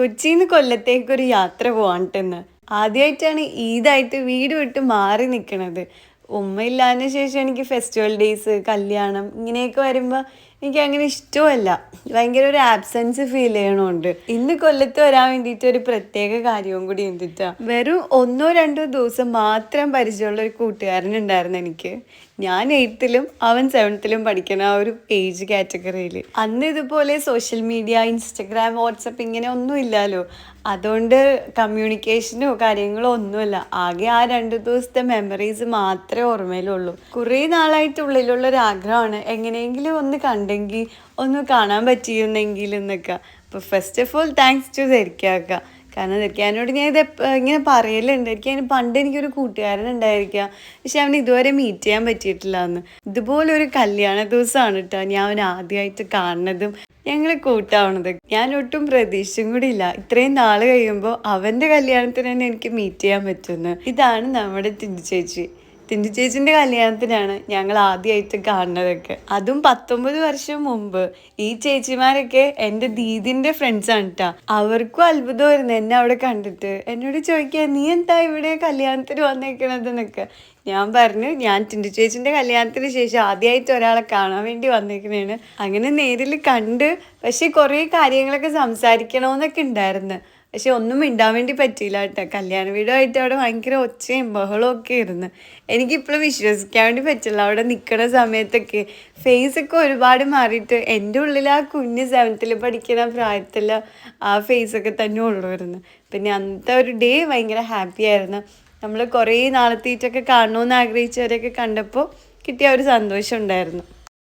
കൊച്ചിന്ന് കൊല്ലത്തേക്ക് ഒരു യാത്ര പോവാണ്ടെന്ന്. ആദ്യമായിട്ടാണ് ഈദായിട്ട് വീട് വിട്ട് മാറി നിൽക്കണത് ഉമ്മ ഇല്ലാതിന് ശേഷം എനിക്ക് ഫെസ്റ്റിവൽ ഡേയ്സ് കല്യാണം ഇങ്ങനെയൊക്കെ വരുമ്പോൾ എനിക്ക് അങ്ങനെ ഇഷ്ടമല്ല. ഭയങ്കര ഒരു ആബ്സെൻസ് ഫീൽ ചെയ്യണമുണ്ട് ഇന്ന് കൊല്ലത്ത് വരാൻ വേണ്ടിയിട്ട് ഒരു പ്രത്യേക കാര്യവും കൂടി എന്തിട്ടാ വെറും ഒന്നോ രണ്ടോ ദിവസം മാത്രം പരിചയമുള്ള ഒരു കൂട്ടുകാരനുണ്ടായിരുന്നു എനിക്ക്. ഞാൻ എയ്ത്തിലും അവൻ സെവൻത്തിലും പഠിക്കുന്ന ആ ഒരു ഏജ് കാറ്റഗറിയിൽ അന്ന് ഇതുപോലെ സോഷ്യൽ മീഡിയ ഇൻസ്റ്റഗ്രാം വാട്സപ്പ് ഇങ്ങനെ ഒന്നും ഇല്ലല്ലോ അതുകൊണ്ട് കമ്മ്യൂണിക്കേഷനോ കാര്യങ്ങളോ ഒന്നുമില്ല. ആകെ ആ രണ്ട് ദിവസത്തെ മെമ്മറീസ് മാത്രമേ ഓർമ്മയിലുള്ളൂ. കുറേ നാളായിട്ട് ഉള്ളിലുള്ള ഒരു ആഗ്രഹമാണ് എങ്ങനെയെങ്കിലും ഒന്ന് കണ്ടെങ്കിൽ ഒന്ന് കാണാൻ പറ്റിയിരുന്നെങ്കിൽ എന്നൊക്കെ. അപ്പോൾ first of all thanks to ധരിക്കാക്ക കാരണം ധരിക്കാനോട് ഞാൻ ഇത് ഇങ്ങനെ പറയലുണ്ട്. എനിക്ക് അതിന് പണ്ട് എനിക്കൊരു കൂട്ടുകാരൻ ഉണ്ടായിരിക്കുക പക്ഷെ അവന് ഇതുവരെ മീറ്റ് ചെയ്യാൻ പറ്റിയിട്ടില്ല എന്ന്. ഇതുപോലെ ഒരു കല്യാണ ദിവസമാണ് കേട്ടോ ഞാൻ അവൻ ആദ്യമായിട്ട് കാണുന്നതും ഞങ്ങൾ കൂട്ടാവണത്. ഞാൻ ഒട്ടും പ്രതീക്ഷയും കൂടി ഇല്ല ഇത്രയും നാൾ കഴിയുമ്പോൾ അവന്റെ കല്യാണത്തിന് തന്നെ എനിക്ക് മീറ്റ് ചെയ്യാൻ പറ്റുന്നത് ഇതാണ് നമ്മുടെ തിന്തു തിന്തു ചേച്ചിന്റെ കല്യാണത്തിനാണ് ഞങ്ങൾ ആദ്യമായിട്ട് കാണുന്നതൊക്കെ. അതും പത്തൊമ്പത് വർഷം മുമ്പ്. ഈ ചേച്ചിമാരൊക്കെ എന്റെ ദീദിന്റെ ഫ്രണ്ട്സാണ് കേട്ടോ അവർക്കും അത്ഭുതമായിരുന്നു എന്നെ അവിടെ കണ്ടിട്ട്. എന്നോട് ചോദിക്കുക നീ എന്താ ഇവിടെ കല്യാണത്തിന് വന്നേക്കണതെന്നൊക്കെ? ഞാൻ പറഞ്ഞു ഞാൻ ടിൻഡു ചേച്ചിന്റെ കല്യാണത്തിന് ശേഷം ആദ്യമായിട്ട് ഒരാളെ കാണാൻ വേണ്ടി വന്നേക്കണേണ്. അങ്ങനെ നേരിൽ കണ്ട് പക്ഷേ കുറേ കാര്യങ്ങളൊക്കെ സംസാരിക്കണമെന്നൊക്കെ ഉണ്ടായിരുന്നു. പക്ഷെ ഒന്നും മിണ്ടാൻ വേണ്ടി പറ്റിയില്ല കേട്ടോ. കല്യാണ വീടുമായിട്ട് അവിടെ ഭയങ്കര ഒച്ചയും ബഹളവും ഒക്കെ ആയിരുന്നു. എനിക്കിപ്പോഴും വിശ്വസിക്കാൻ വേണ്ടി പറ്റില്ല. അവിടെ നിൽക്കുന്ന സമയത്തൊക്കെ ഫേസ് ഒക്കെ ഒരുപാട് മാറിയിട്ട് എന്റെ ഉള്ളിൽ ആ കുഞ്ഞ് സെവൻത്തിൽ പഠിക്കുന്ന പ്രായത്തിൽ ആ ഫേസ് ഒക്കെ തന്നെ ഉള്ളുമായിരുന്നു പിന്നെ അന്നത്തെ ഒരു ഡേ ഭയങ്കര ഹാപ്പി ആയിരുന്നു. നമ്മൾ കുറേ നാളത്തേറ്റൊക്കെ കാണണമെന്ന് ആഗ്രഹിച്ചവരെയൊക്കെ കണ്ടപ്പോൾ കിട്ടിയ ഒരു സന്തോഷം ഉണ്ടായിരുന്നു.